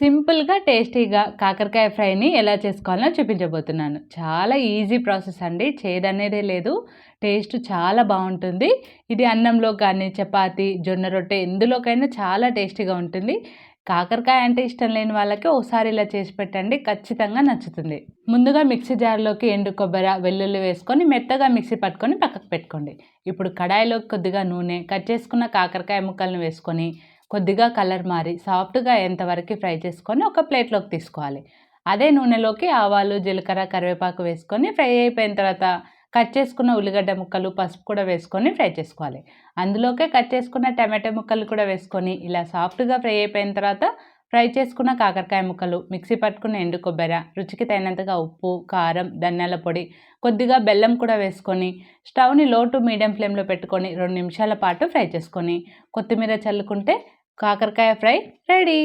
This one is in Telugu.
సింపుల్గా టేస్టీగా కాకరకాయ ఫ్రైని ఎలా చేసుకోవాలో చూపించబోతున్నాను. చాలా ఈజీ ప్రాసెస్ అండి. చేదనేదే లేదు. టేస్ట్ చాలా బాగుంటుంది. ఇది అన్నంలో కానీ చపాతి జొన్న రొట్టె ఎందులోకైనా చాలా టేస్టీగా ఉంటుంది. కాకరకాయ అంటే ఇష్టం లేని వాళ్ళకి ఒకసారి ఇలా చేసి పెట్టండి. ఖచ్చితంగా నచ్చుతుంది. ముందుగా మిక్సీ జార్లోకి ఎండు కొబ్బరి వెల్లుల్లి వేసుకొని మెత్తగా మిక్సీ పట్టుకొని పక్కకు పెట్టుకోండి. ఇప్పుడు కడాయిలోకి కొద్దిగా నూనె కట్ చేసుకున్న కాకరకాయ ముక్కలను వేసుకొని కొద్దిగా కలర్ మారి సాఫ్ట్గా ఎంతవరకు ఫ్రై చేసుకొని ఒక ప్లేట్లోకి తీసుకోవాలి. అదే నూనెలోకి ఆవాలు జీలకర్ర కరివేపాకు వేసుకొని ఫ్రై అయిపోయిన తర్వాత కట్ చేసుకున్న ఉల్లిగడ్డ ముక్కలు పసుపు కూడా వేసుకొని ఫ్రై చేసుకోవాలి. అందులోకే కట్ చేసుకున్న టమాటో ముక్కలు కూడా వేసుకొని ఇలా సాఫ్ట్గా ఫ్రై అయిపోయిన తర్వాత ఫ్రై చేసుకున్న కాకరకాయ ముక్కలు మిక్సీ పట్టుకున్న ఎండు కొబ్బరి రుచికి తగినంతగా ఉప్పు కారం ధనియాల పొడి కొద్దిగా బెల్లం కూడా వేసుకొని స్టవ్ని లో టు మీడియం ఫ్లేమ్లో పెట్టుకొని రెండు నిమిషాల పాటు ఫ్రై చేసుకొని కొత్తిమీర చల్లుకుంటే కాకరకాయ ఫ్రై రెడీ.